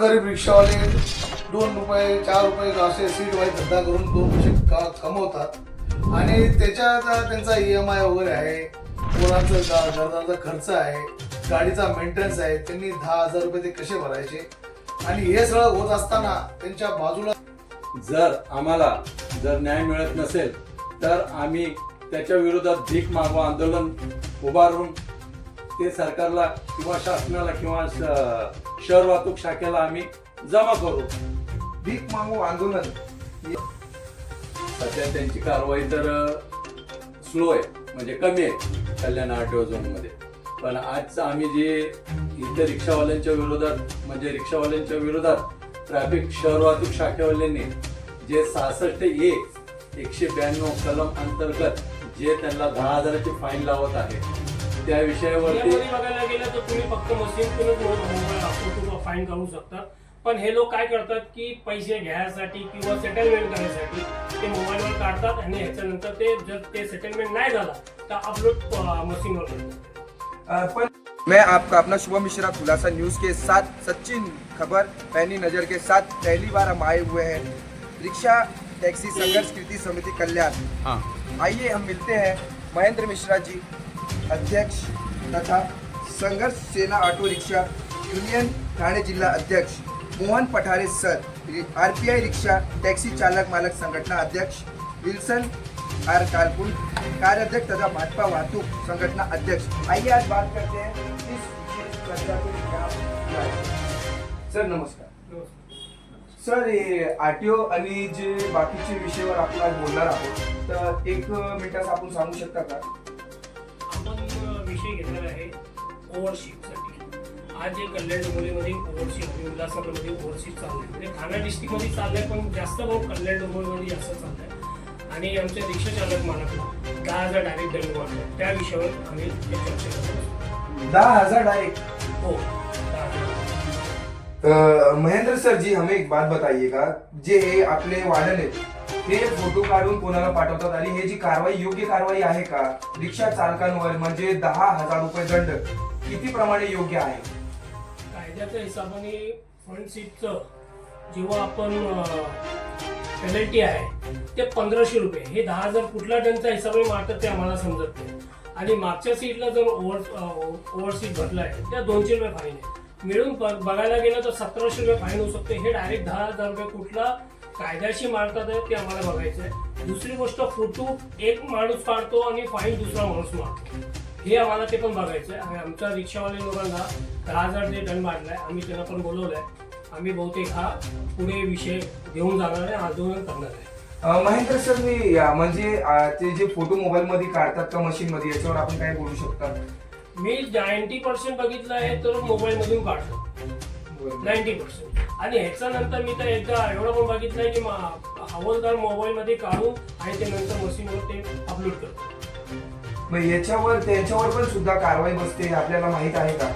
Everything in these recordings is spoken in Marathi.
गरीब रिक्षावाले दोन रुपये चार रुपये असे सीट वाईज धंदा करून दोन पैसे का- कमवतात? आणि त्याच्यात त्यांचा ई एम आय वगैरे आहे. कोणाचं का घरदाराचा खर्च आहे. गाडीचा मेंटेनन्स आहे. त्यांनी दहा हजार रुपये ते कसे भरायचे? आणि हे सगळं होत असताना त्यांच्या बाजूला जर आम्हाला जर न्याय मिळत नसेल तर आम्ही त्याच्या विरोधात भीक मागवा आंदोलन उभारून ते सरकारला किंवा शासनाला किंवा शहर वाहतूक शाखेला आम्ही जमा करू. भीक मागू आंदोलन. सध्या त्यांची कारवाई तर स्लो आहे म्हणजे कमी आहे कल्याण आरटीओ झोनमध्ये. पण आज आम्ही जे इथे रिक्षावाल्यांच्या विरोधात म्हणजे रिक्षावाल्यांच्या विरोधात ट्रॅफिक शहर वाहतूक शाखेवाल्यांनी जे सहासष्ट ए एकशे ब्याण्णव कलम अंतर्गत जे त्यांना दहा हजाराची फाईन लावत आहे त्या विषयावरती बघायला गेलं तर तुम्ही फक्त मशीनतूनच फाईन काढू शकता. पण हे लोक काय करतात की पैसे घ्यायसाठी किंवा सेटलमेंट करण्यासाठी ते मोबाईलवर काढतात आणि ह्याच्यानंतर ते जर ते सेटलमेंट नाही झाला तर अपलोड मशीनवर करतात. मैं आपका अपना शुभम मिश्रा खुलासा न्यूज़ के साथ सचिन खबर पैनी नज़र के साथ पहली बार हम आए हुए हैं। रिक्शा टैक्सी संघर्ष कृति समिति कल्याण। आइए हम मिलते हैं महेंद्र मिश्रा जी। अध्यक्ष तथा Sangharsh Sena auto rickshaw union Thane जिला अध्यक्ष Mohan Pathare sir RPI rickshaw taxi चालक मालक संगठना अध्यक्ष विल्सन आर कालपुल कार्याध्यक्ष तथा भाजपा वाहतूक संगठना अध्यक्ष. आइए आज बात करते हैं इस विशेष चर्चा को यहाँ बुलाए। सर नमस्कार. सर हे आरटीओ आणि जे बाकीचे विषयावर आपण आज बोलणार आहोत तर एक मिनिटात आपण सांगू शकता का? आज जे कल्याण डोंबिवलीमध्ये ओव्हरशीप आणि उल्हासनगरमध्ये चालू आहे म्हणजे ठाणे डिस्ट्रिक्टमध्ये चाललंय पण जास्त भाऊ कल्याण डोंबिवलीमध्ये जास्त चाललंय. आणि आमच्या रिक्षा चालक दहा हजार डायरेक्ट दंड त्या विषयावर आम्ही ते चर्चा करतो दहा हजार डायरेक्ट हो महेंद्र सर जी हमें एक बात बताइएगा. जे हे आपले वाढन आहेत हे फोटो काढून कोणाला पाठवतात? आणि हे जी कारवाई योग्य कारवाई आहे का? रिक्षा चालकांवर म्हणजे दहा हजार रुपये दंड. किती प्रमाणे योग्य आहे? कायद्याच्या हिशोबाने फ्रंट सीटचं जेव्हा आपण पेनल्टी आहे ते पंधराशे रुपये. हे दहा हजार कुठल्या टनच्या हिशोबाने मारतात ते आम्हाला समजत नाही. आणि मागच्या सीटला जर ओव्हर ओव्हर सीट भरलाय त्या दोनशे रुपये फाईन आहे. मिळून बघायला गेलं तर सतराशे रुपये फाईन होऊ शकते. हे डायरेक्ट दहा हजार रुपये कुठला कायद्याशी मारतात ते आम्हाला बघायचं आहे. दुसरी गोष्ट फोटो एक माणूस काढतो आणि फाईन दुसरा माणूस मारतो. हे आम्हाला ते पण बघायचं आहे आणि आमच्या रिक्षावाले लोकांना दहा हजार जे दंड मारलाय आम्ही त्यांना पण बोलवलंय. आम्ही बहुतेक हा पुढे विषय घेऊन जाणार आहे आंदोलन करणार आहे. अ, महेंद्र सर मी या- म्हणजे अ, ते जे फोटो मोबाईल मध्ये काढतात का मशीन मध्ये याच्यावर आपण काय बोलू शकता? मी नाईन्टी पर्सेंट बघितलं आहे तर मोबाईल मधून काढतो. नाईन्टी पर्सेंट आणि ह्याच्यानंतर मी तर एकदा एवढं पण बघितलंय की मा- हवालदार मोबाईल मध्ये काढून आणि ते नंतर मशीनवर ते अपलोड करतो. मग याच्यावर त्यांच्यावर पण सुद्धा कारवाई बसते आपल्याला माहीत आहे का?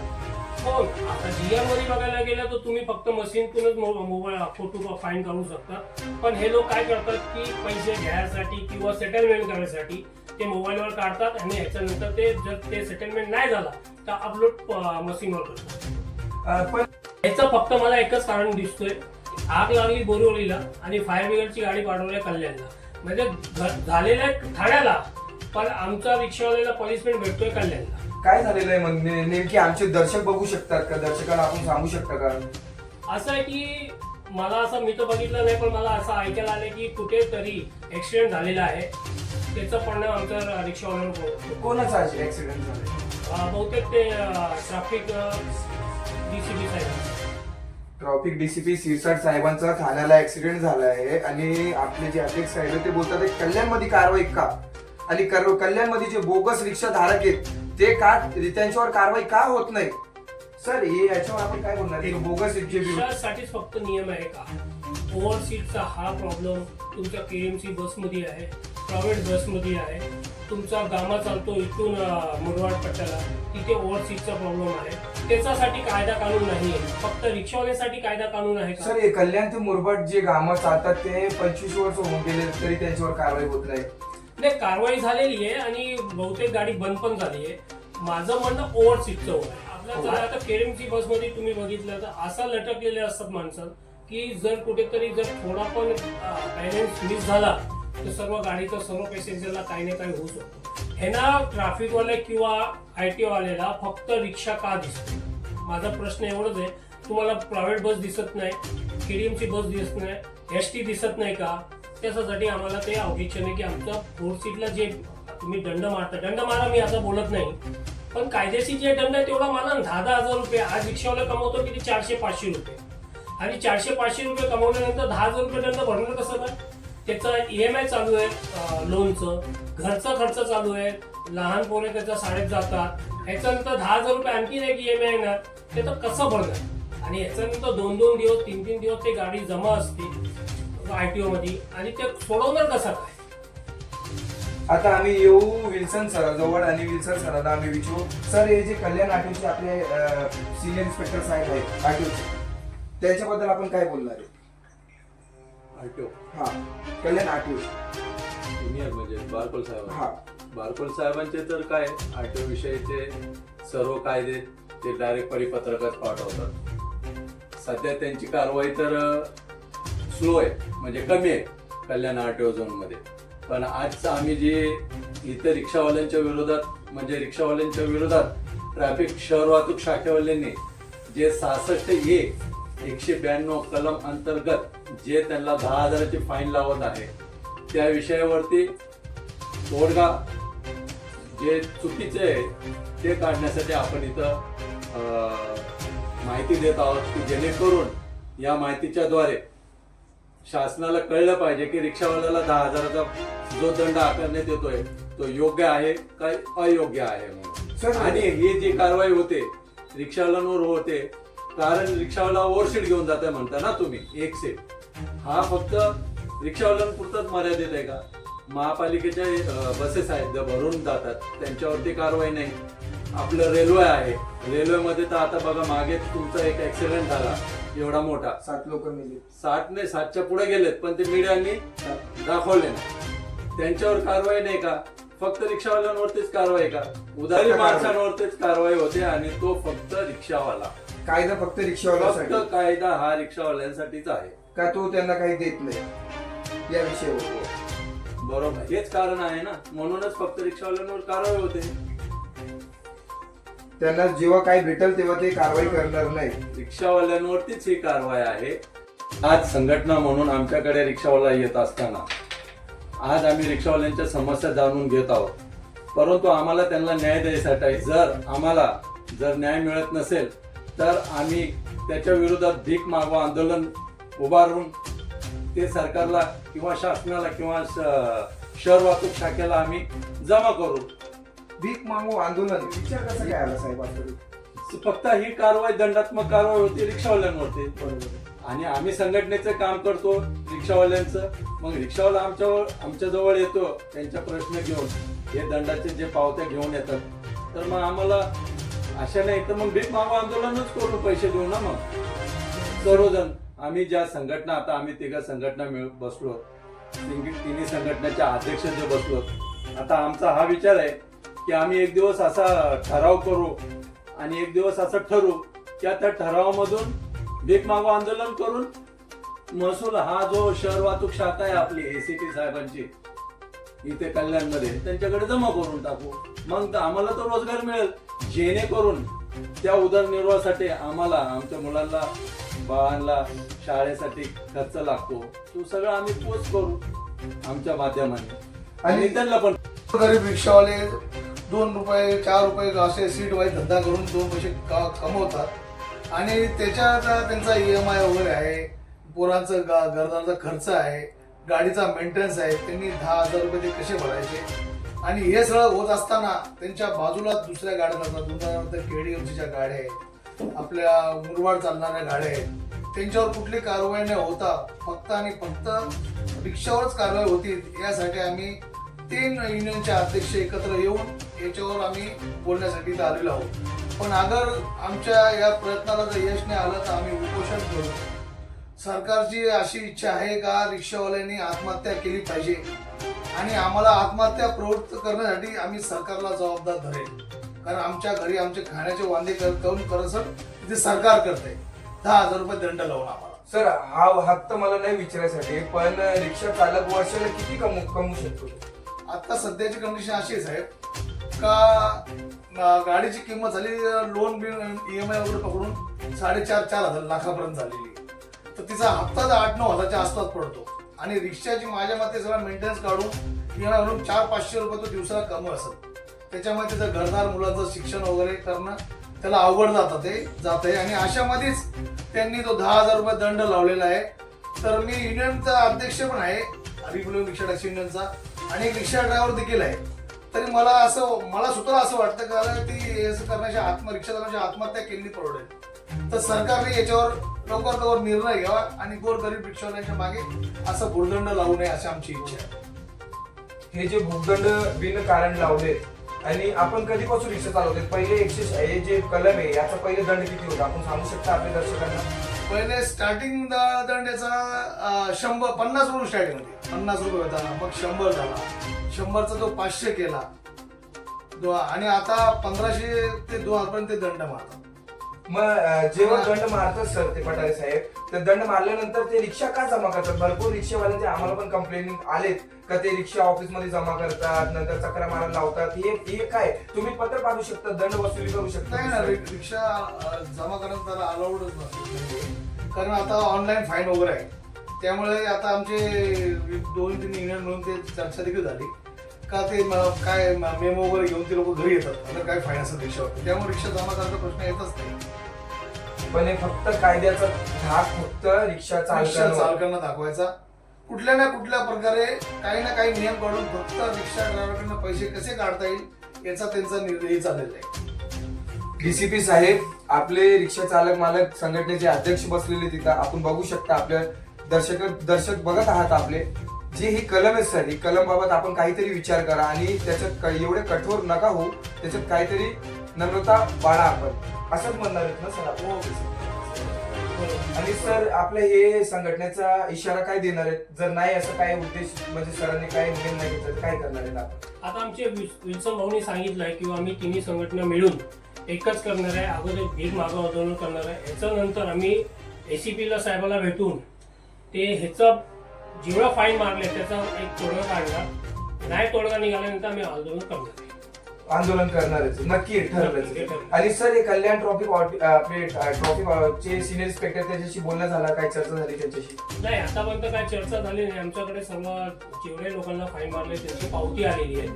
हो आता मध्ये बघायला गेलं तर तुम्ही फक्त मशीनतूनच मोबाईल फोटो फाईन काढू शकता. पण हे लोक काय करतात की पैसे घ्यायसाठी किंवा सेटलमेंट करण्यासाठी ते मोबाईलवर काढतात आणि ह्याच्यानंतर ते जर ते सेटलमेंट नाही झाला तर अपलोड मशीनवर करतात. पण ह्याचं फक्त मला एकच कारण दिसतोय. आग लागली बोरिवलीला आणि फायर ब्रिगेडची गाडी पाठवली कल्याणला. म्हणजे झालेल्या ठाण्याला पण आमच्या रिक्षावाल्याला पनिशमेंट भेटतोय कल्याणला काय झालेलं आहे मग? ने- नेमकी आमचे दर्शक बघू शकतात का? दर्शकाला आपण सांगू शकता का? असं आहे की मला असं मी तर बघितलं नाही पण मला असं ऐकायला आलं की कुठेतरी ऍक्सिडेंट झालेला आहे. त्याचं परिणाम आमच्या रिक्षावाल्यावर होतो. कोणाचा ऍक्सिडेंट झालाय अं, बहुतेक ते ट्रॅफिक डीसीबी साहेब. ट्रॉफिक डीसीपी सिरसाट साहेबांचा ठाण्याला ऍक्सिडेंट झाला आहे आणि आपले जे अध्यक्ष साहेब आहेत ते बोलतात कल्याणमध्ये कारवाई का? आणि कल्याणमध्ये जे बोगस रिक्षा धारक आहेत ते का त्यांच्यावर कारवाई का होत नाही? सर हे याच्यावर आपण काय बोलणार? एक बोगस रिक्षासाठीच फक्त नियम आहे का? ओव्हर सीटचा हा प्रॉब्लेम तुमच्या केएमसी बसमध्ये आहे प्रायव्हेट बसमध्ये आहे. तुमचा गामा चालतो इथून अं, मुरबाड पट्ट्याला. तिथे ओव्हर सीटचा प्रॉब्लेम आहे. त्याच्यासाठी कायदा कानून नाही आहे. फक्त रिक्षावाल्यासाठी कायदा कानून आहे का? सर हे कल्याण ते मुरबाड जे गामं चालतात ते पंचवीस वर्ष होऊन गेले तरी त्यांच्यावर कारवाई होत नाही. नाही कारवाई झालेली आहे आणि बहुतेक गाडी बंद पण झाली आहे. माझं म्हणणं ओव्हर सीटचं आपल्या जर आता केरमची बसमध्ये तुम्ही बघितलं तर असा लटकलेले असतात माणसं की जर कुठेतरी जर थोडा पण बॅलन्स मिस झाला तर सर्व गाडीचा सर्व पॅसेंजरला काही ना काही होऊ शकतो. ह्यांना ट्रॅफिकवाले किंवा आय टी वाल्याला फक्त रिक्षा का दिसते माझा प्रश्न एवढंच आहे. तुम्हाला प्रायव्हेट बस दिसत नाही केडीएमची बस दिसत नाही एस टी दिसत नाही का? त्याच्यासाठी आम्हाला ते अवघिच्छा आहे की आमच्या फोर सीटला जे तुम्ही दंड मारता दंड मारा मी असं बोलत नाही. पण कायदेशीर जे दंड आहे तेवढा मारा दहा दहा हजार रुपये. आज रिक्षावाला कमवतो किती? चारशे पाचशे रुपये. आणि चारशे पाचशे रुपये कमवल्यानंतर दहा हजार रुपये दंड भरणार कसं काय त्याचं ई एम आय चालू आहे लोनचं घरचा खर्च चालू आहे. लहान पोरे त्याच्या शाळेत जातात. याच्यानंतर दहा हजार रुपये आणखीन एक ई एम आय येणार. ते तर कसं भरणार? आणि याच्यानंतर दोन दोन दिवस तीन तीन दिवस ते गाडी जमा असते आय टी मध्ये आणि ते सोडवणार कसं काय? आता आम्ही येऊ विल्सन सराजवळ आणि विल्सन सराला आम्ही विचारू. सर हे जे कल्याण आठवचे आपले सिनियर इन्स्पेक्टर साहेब आहेत आठवचे त्यांच्याबद्दल आपण काय बोलणार आहे? आरटीओ? हा कल्याण आठवले सिनियर म्हणजे बारकोल साहेब. हा. बारकोल साहेबांचे तर काय आरटीओ विषयीचे सर्व कायदे ते डायरेक्ट परिपत्रकात पाठवतात. सध्या त्यांची कारवाई तर स्लो आहे म्हणजे कमी आहे कल्याण आरटीओ झोनमध्ये पण आज आम्ही जे इथं रिक्षावाल्यांच्या विरोधात म्हणजे रिक्षावाल्यांच्या विरोधात ट्रॅफिक शहर वाहतूक शाखेवाल्यांनी जे सहासष्ट ए एकशे ब्याण्णव कलम अंतर्गत जे त्यांना दहा हजाराची फाईन लावत आहे त्या विषयावरती तोडगा जे चुकीचे आहे ते काढण्यासाठी आपण इथं माहिती देत आहोत की जेणेकरून या माहितीच्या द्वारे शासनाला कळलं पाहिजे की रिक्षावाल्याला दहा हजाराचा जो दंड आकारण्यात येतोय तो योग्य आहे काय अयोग्य आहे म्हणून? आणि ही जी कारवाई होते रिक्षावाल्यांवर होते कारण रिक्षावाला ओव्हरशीट घेऊन जाते म्हणता ना तुम्ही एक सीट हा फक्त रिक्षावाल्यांपुरताच मर्यादित आहे का? महापालिकेच्या बसेस आहेत ज्या भरून जातात त्यांच्यावरती कारवाई नाही. आपलं रेल्वे आहे. रेल्वेमध्ये तर आता बघा मागे तुमचा एक ऍक्सिडेंट झाला. एवढा मोठा. सात लोक मिळले साठ ने सातच्या पुढे गेलेत पण ते मीडियानी दाखवले. नाही त्यांच्यावर कारवाई नाही का? फक्त रिक्षावाल्यांवरतीच कारवाई का? फक्त कारवाई. माणसांवरतीच कारवाई होते आणि तो फक्त रिक्षावाला. कायदा फक्त फक्त रिक्षावाल्यासाठी कायदा हा रिक्षावाल्यांसाठीच आहे. का तो त्यांना काही देत नाही? या विषयावर. बरोबर. हेच कारण आहे ना? म्हणूनच फक्त रिक्षावाल्यांवर कारवाई होते. त्यांना जेव्हा काही भेटेल तेव्हा ते कारवाई करणार नाही. रिक्षावाल्यांवरतीच ही कारवाई आहे. आज संघटना म्हणून आमच्याकडे रिक्षावाला येत असताना आज आम्ही रिक्षावाल्यांच्या समस्या जाणून घेत आहोत. परंतु आम्हाला त्यांना न्याय द्यायसाठी जर आम्हाला जर न्याय मिळत नसेल तर आम्ही त्याच्या विरोधात भीक मागवा आंदोलन उभारून ते सरकारला किंवा शासनाला किंवा श- शहर वाहतूक शाखेला आम्ही जमा करू. भीक मागू आंदोलन. विचार कसा काय आला साहेब फक्त ही कारवाई दंडात्मक कारवाई होती रिक्षावाल्यांवरती. बरोबर. आणि आम्ही संघटनेचं काम करतो रिक्षावाल्यांचं. मग रिक्षावाला आमच्यावर आमच्या जवळ येतो त्यांच्या प्रश्न घेऊन. हे दंडाचे जे पावत्या घेऊन येतात. तर मग आम्हाला अशा नाही. तर मग भीक मागो आंदोलनच करू पैसे देऊ ना मग. सर्वजण. आम्ही ज्या संघटना आता आम्ही तिघा संघटना मिळ बसलो. तिन्ही संघटनेच्या अध्यक्ष जे बसलो. आता आमचा हा विचार आहे. की आम्ही एक दिवस असा ठराव करू आणि एक दिवस असं ठरू की त्या ठरावामधून भीक मागो आंदोलन करून महसूल हा जो शहर वाहतूक शाखा आहे आपली एसीटी साहेबांची इथे कल्याणमध्ये त्यांच्याकडे जमा करून टाकू. मग आम्हाला तर रोजगार मिळेल. जेणेकरून त्या उदरनिर्वाहासाठी आम्हाला आमच्या मुलांना बाळांना शाळेसाठी खर्च लागतो. तो सगळं आम्ही पोच करू आमच्या माध्यमाने. आणि त्यांना पण गरीब रिक्षावाले दोन रुपये चार रुपये असे सीट वाईज धंदा करून दोन पैसे का कमवतात. आणि त्याच्याचा त्यांचा ई एम आय वगैरे आहे पोरांचं गा घरदाराचा खर्च आहे गाडीचा मेंटेनन्स आहे त्यांनी दहा हजार रुपये ते कसे भरायचे? आणि हे सगळं होत असताना त्यांच्या बाजूला दुसऱ्या गाड्या जातात. उदाहरणार्थ केडीएमसीच्या गाड्या आहेत आपल्या मुरबाड चालणाऱ्या गाड्या आहेत. त्यांच्यावर कुठली कारवाई न होता फक्त आणि फक्त रिक्षावरच कारवाई होती. यासाठी आम्ही तीन युनियनचे अध्यक्ष एकत्र येऊन याच्यावर आम्ही बोलण्यासाठी इथं आलेलो आहोत. पण अगर आमच्या या प्रयत्नाला जर यश नाही आलं तर आम्ही उपोषण करू. सरकारची अशी इच्छा आहे का रिक्षावाल्यांनी आत्महत्या केली पाहिजे? आणि आम्हाला आत्महत्या प्रवृत्त करण्यासाठी आम्ही सरकारला जबाबदार धरेल. कारण आमच्या घरी आमचे खाण्याचे वांदे कर- करून करत सर ते सरकार करते दहा हजार रुपये दंड लावून आम्हाला. सर हा हक्क मला नाही विचारायसाठी पण रिक्षा चालक वर्षाला किती कमवू कमवू शकतो? आता सध्याची कंडिशन अशी आहे साहेब. का गाडीची किंमत झाली loan bill E M I वगैरे पकडून साडेचार चार हजार लाखापर्यंत झालेली. तर तिचा हप्ता आठ नऊ हजारच्या आसपास पडतो. आणि रिक्षाची माझ्या मते सगळा मेंटेनन्स काढून ई चार पाचशे रुपये तो दिवसाला कमी असत त्याच्यामुळे त्याचं घरदार मुलाचं शिक्षण वगैरे करणं त्याला अवघड जातं ते जात आहे आणि अशामध्येच त्यांनी तो दहा हजार रुपये दंड लावलेला आहे. तर मी युनियनचा अध्यक्ष पण आहे रिपब्लिक रिक्षा टॅक्सी युनियनचा आणि एक रिक्षा ड्रायव्हर देखील आहे. तरी मला असं मला सुद्धा असं वाटतं का ती असं करण्याची आत्म रिक्षा चालवण्याची आत्महत्या केली परवडेल. तर सरकारने याच्यावर लवकर लवकर निर्णय घ्यावा आणि गोरगरीब रिक्षावाल्यांच्या मागे असं भुर्दंड लावू नये अशी आमची इच्छा आहे. हे जे भूखदंड बिन कारण लावले आणि आपण कधीपासून रिक्षा चालवते पहिले एकशे हे जे कलम आहे याचा पहिले दंड किती होता? आपण सांगू शकता आपल्या दर्शकांना? पहिले स्टार्टिंग दंड याचा शंभर पन्नास रुपये स्टार्टिंग होती पन्नास रुपये होता मग शंभर झाला. शंभरचा तो पाचशे केला आणि आता पंधराशे ते दोन हजारपर्यंत ते दंड मारतात. मग जेव्हा दंड मारतात सर ते पठारे साहेब तर दंड मारल्यानंतर ते रिक्षा का जमा करतात? भरपूर रिक्षावाल्यांचे आम्हाला पण कंप्लेंट आलेत का ते रिक्षा ऑफिसमध्ये जमा करतात नंतर चक्रा मारायला लावतात? हे हे काय? तुम्ही पत्र पाठवू शकता दंड वसुली करू नाही ना शकता रिक्षा जमा करण्यात त्याला अलाउडच नसतं कारण आता ऑनलाईन फाईन वगैरे आहे. त्यामुळे आता आमचे दोन तीन युनियन मिळून ते चर्चा देखील झाली. का ते काय मेमो वगैरे घेऊन ते लोक घरी येतात. आता काय फाईन असेल रिक्षावर त्यामुळे रिक्षा जमा करण्याचा प्रश्न येतच नाही. पण हे फक्त कायद्याचा धाक फक्त रिक्षा रिक्षा चालकांवर. चालकांना दाखवायचा. कुठल्या ना कुठल्या प्रकारे काही ना काही नियम काढून फक्त रिक्षा ड्रायव्हरकडनं पैसे कसे काढता येईल याचा त्यांचा निर्णय चाललेला आहे. डीसीपी साहेब आपले रिक्षा चालक मालक संघटनेचे अध्यक्ष बसलेले तिथं. आपण बघू शकता आपल्या दर्शक दर्शक बघत आहात आपले. जे ही कलम आहे सर ही कलम बाबत आपण काहीतरी विचार करा आणि त्याच्यात एवढे कठोर नका हो त्याच्यात काहीतरी नम्रता बाळा आपण. असंच म्हणणार आहेत ना सर आपण? बरोबर. आणि सर आपल्या हे संघटनेचा इशारा काय देणार आहेत? जर नाही असं काय उद्देश म्हणजे सरांनी काय नियम नाही घेतला तर काय करणार आहेत आपण? आता आमचे विल- विल्सन भाऊनी सांगितलंय किंवा आम्ही तिन्ही संघटना मिळून एकच करणार आहे अगोदर भीक मागं आंदोलन करणार आहे. याच्यानंतर आम्ही एसीपीला साहेबाला भेटून ते ह्याचा जेवढा फाईन मारले त्याचा एक तोडगा काढणार नाही तोडगा निघाल्यानंतर आम्ही आंदोलन करणार आहे. आंदोलन करणारच नक्की नक्की ठरलं ठरलं. आणि सर हे कल्याण ट्रॉफिक ऑट- आपले ट्रॉफिक चे सिनियर इन्स्पेक्टर त्याच्याशी बोलणं झालं काय चर्चा झाली त्यांच्याशी? नाही आतापर्यंत काय चर्चा झाली नाही. आमच्याकडे सर्व जेवढे लोकांना फाईन मारले त्यांची पावती आलेली आहे.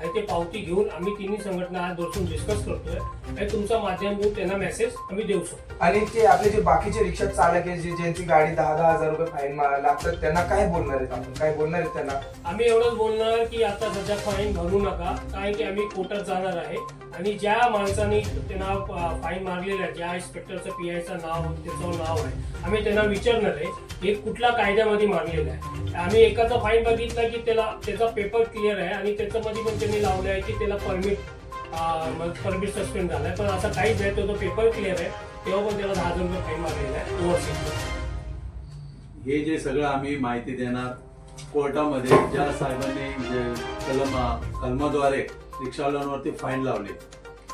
आणि ते पावती घेऊन आम्ही तिन्ही संघटना आज बसून डिस्कस करतोय. आणि तुमचा माध्यम देऊन त्यांना मेसेज आम्ही देऊ शकतो. आणि ते आपले जे बाकीचे रिक्षा चालक आहे जे ज्यांची गाडी दहा दहा हजार रुपये फाईन लागतात त्यांना काय बोलणार आहेत आपण? काय बोलणार आहेत त्यांना? आम्ही एवढंच बोलणार की आता सध्या फाईन भरू नका कारण की आम्ही कोर्टात जाणार आहे. आणि ज्या माणसाने त्यांना फाईन मारलेलं आहे ज्या इन्स्पेक्टरचं पी आयचं नाव त्याचं नाव आहे आम्ही त्यांना विचारणार आहे हे कुठल्या कायद्यामध्ये मारलेलं आहे? आम्ही एकाचा फाईन बघितला की त्याला त्याचा पेपर क्लिअर आहे आणि त्याच्यामध्ये पण त्यांनी लावलं आहे की त्याला परमिट परमिट सस्पेंड झालाय पण असं काहीच नाही तो पेपर क्लिअर आहे तेव्हा पण त्याला दहा हजार रुपये फाईन मारलेला आहे ओव्हरसीट हे जे सगळं आम्ही माहिती देणार कोर्टामध्ये ज्या साहेबांनी कलम कलमाद्वारे रिक्षावाल्यांवरती फाईन लावले.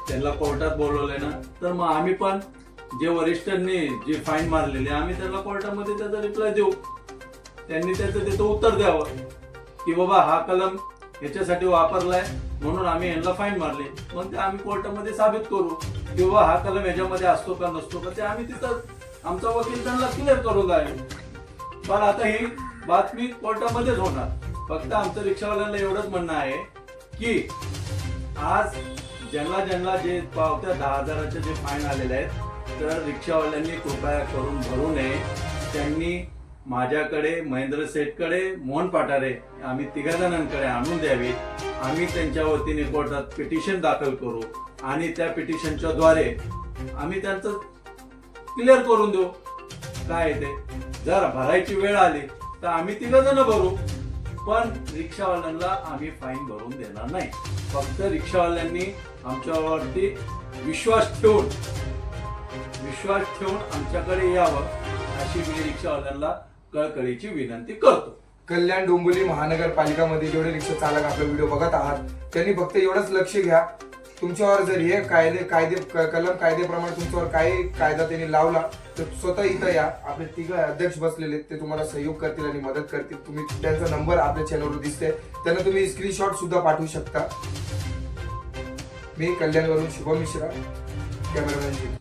त्यांना कोर्टात बोलवले ना तर मग आम्ही पण जे वरिष्ठांनी जे फाईन मारलेले आम्ही त्यांना कोर्टामध्ये त्याचा रिप्लाय देऊ. त्यांनी त्याचं त्याचं उत्तर द्यावं की बाबा हा कलम ह्याच्यासाठी वापरलाय म्हणून आम्ही यांना फाईन मारले. मग ते आम्ही कोर्टामध्ये साबित करू की बाबा हा कलम ह्याच्यामध्ये असतो का नसतो का ते आम्ही तिथं आमचा वकील त्यांना क्लिअर करून जाईल पण आता ही बातमी कोर्टामध्येच होणार. फक्त आमचं रिक्षावाल्यांना एवढंच म्हणणं आहे की आज ज्यांना ज्यांना जे पावत्या दहा हजाराचे जे फाईन आलेले आहेत तर रिक्षावाल्यांनी कृपया करून भरू नये. त्यांनी माझ्याकडे महेंद्र सेठकडे मोहन पाटारे आम्ही तिघा जणांकडे आणून द्यावे. आम्ही त्यांच्या वतीने कोर्टात पिटिशन दाखल करू आणि त्या पिटिशनच्या द्वारे आम्ही त्यांचं क्लिअर करून देऊ. काय ते? जर भरायची वेळ आली तर आम्ही तिघ जण भरू. पण रिक्षावाल्यांना आम्ही फाईन भरून देणार नाही. फक्त रिक्षावाल्यांनी आमच्यावरती विश्वास ठेवून विश्वास ठेवून आमच्याकडे यावं अशी मी रिक्षावाल्यांना कळकळीची विनंती करतो. कल्याण डोंबिवली महानगरपालिकामध्ये जेवढे रिक्षा चालक आपला व्हिडिओ बघत आहात त्यांनी फक्त एवढंच लक्ष घ्या. तुमच्यावर जर हे कायदे कायदे क- कलम कायद्याप्रमाणे तुमच्यावर काही कायदा त्यांनी लावला तर स्वतः इथं या. आपले तिघ अध्यक्ष बसलेले आहेत, ते तुम्हाला सहयोग करतील आणि मदत करतील. तुम्ही त्यांचा नंबर आपल्या चॅनलवर दिसते त्यांना तुम्ही स्क्रीनशॉट सुद्धा पाठवू शकता. मी कल्याणवरून शुभम मिश्रा कॅमेरामॅन